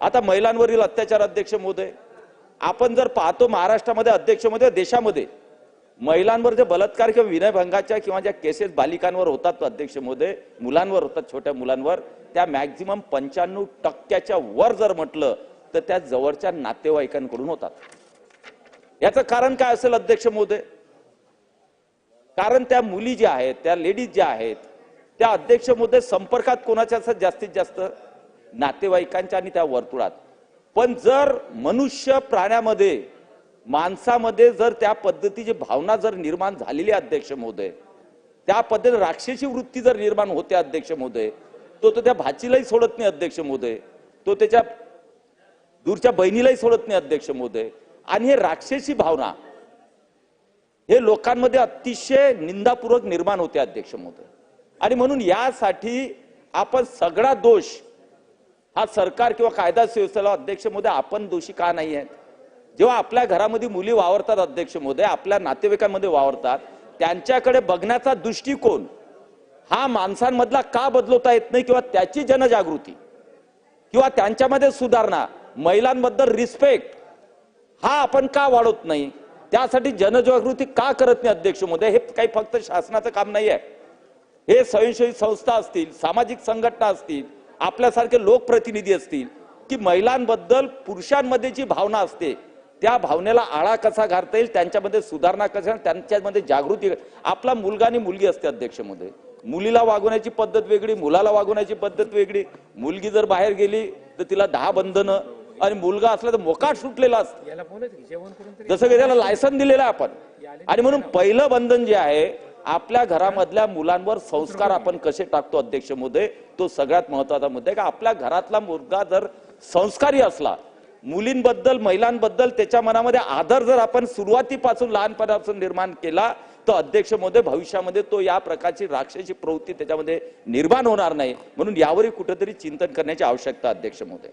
आता महिलांवरील अत्याचार अध्यक्ष महोदय. आपण जर पाहतो महाराष्ट्रामध्ये अध्यक्ष महोदय देशामध्ये महिलांवर जे बलात्कार किंवा विनयभंगाच्या किंवा ज्या केसेस बालिकांवर होतात अध्यक्ष महोदय मुलांवर होतात छोट्या मुलांवर त्या मॅक्झिमम पंच्याण्णव टक्क्याच्या वर जर म्हटलं तर त्या जवळच्या नातेवाईकांकडून होतात. याचं कारण काय असेल अध्यक्ष महोदय? कारण त्या मुली ज्या आहेत त्या लेडीज ज्या आहेत त्या अध्यक्ष महोदय संपर्कात कोणाच्या असतात जास्तीत जास्त? नातेवाईकांच्या आणि त्या वर्तुळात. पण जर मनुष्य प्राण्यामध्ये माणसामध्ये जर त्या पद्धतीची भावना जर निर्माण झालेली अध्यक्ष महोदय त्या पद्धतीने राक्षसी वृत्ती जर निर्माण होते अध्यक्ष महोदय तो तो त्या भाचीलाही सोडत नाही अध्यक्ष महोदय. तो त्याच्या दूरच्या बहिणीलाही सोडत नाही अध्यक्ष महोदय. आणि हे राक्षसी भावना हे लोकांमध्ये अतिशय निंदापूर्वक निर्माण होते अध्यक्ष महोदय. आणि म्हणून यासाठी आपण सगळा दोष हा सरकार किंवा कायदा सुव्यवस्थेला अध्यक्ष महोदय आपण दोषी का नाही आहेत जेव्हा आपल्या घरामध्ये मुली वावरतात अध्यक्ष महोदय आपल्या नातेवाईकांमध्ये वावरतात त्यांच्याकडे बघण्याचा दृष्टिकोन हा माणसांमधला का बदलवता येत नाही किंवा त्याची जनजागृती किंवा त्यांच्यामध्ये सुधारणा महिलांबद्दल रिस्पेक्ट हा आपण का वाढवत नाही? त्यासाठी जनजागृती का करत नाही अध्यक्ष महोदय? हे काही फक्त शासनाचं काम नाही आहे हे स्वयंसेवी संस्था असतील सामाजिक संघटना असतील आपल्यासारखे लोकप्रतिनिधी असतील की महिलांबद्दल पुरुषांमध्ये जी भावना असते त्या भावनेला आळा कसा घालता येईल त्यांच्यामध्ये सुधारणा कशा त्यांच्यामध्ये जागृती आपला मुलगा आणि मुलगी असते अध्यक्षमध्ये मुलीला वागवण्याची पद्धत वेगळी मुलाला वागवण्याची पद्धत वेगळी. मुलगी जर बाहेर गेली तर तिला दहा बंधनं आणि मुलगा असला तर मोकाट सुटलेला असतं. जसं की त्याला लायसन दिलेलं आहे आपण. आणि म्हणून पहिलं बंधन जे आहे आपल्या घरामधल्या मुलांवर संस्कार आपण कसे टाकतो अध्यक्ष महोदय? तो सगळ्यात महत्त्वाचा मुद्दा आहे का? आपल्या घरातला मुलगा जर संस्कारी असला मुलींबद्दल महिलांबद्दल त्याच्या मनामध्ये आदर जर आपण सुरुवातीपासून लहानपणापासून निर्माण केला तर अध्यक्ष महोदय भविष्यामध्ये तो या प्रकारची राक्षसी प्रवृत्ती त्याच्यामध्ये निर्माण होणार नाही. म्हणून यावरही कुठेतरी चिंतन करण्याची आवश्यकता अध्यक्ष महोदय.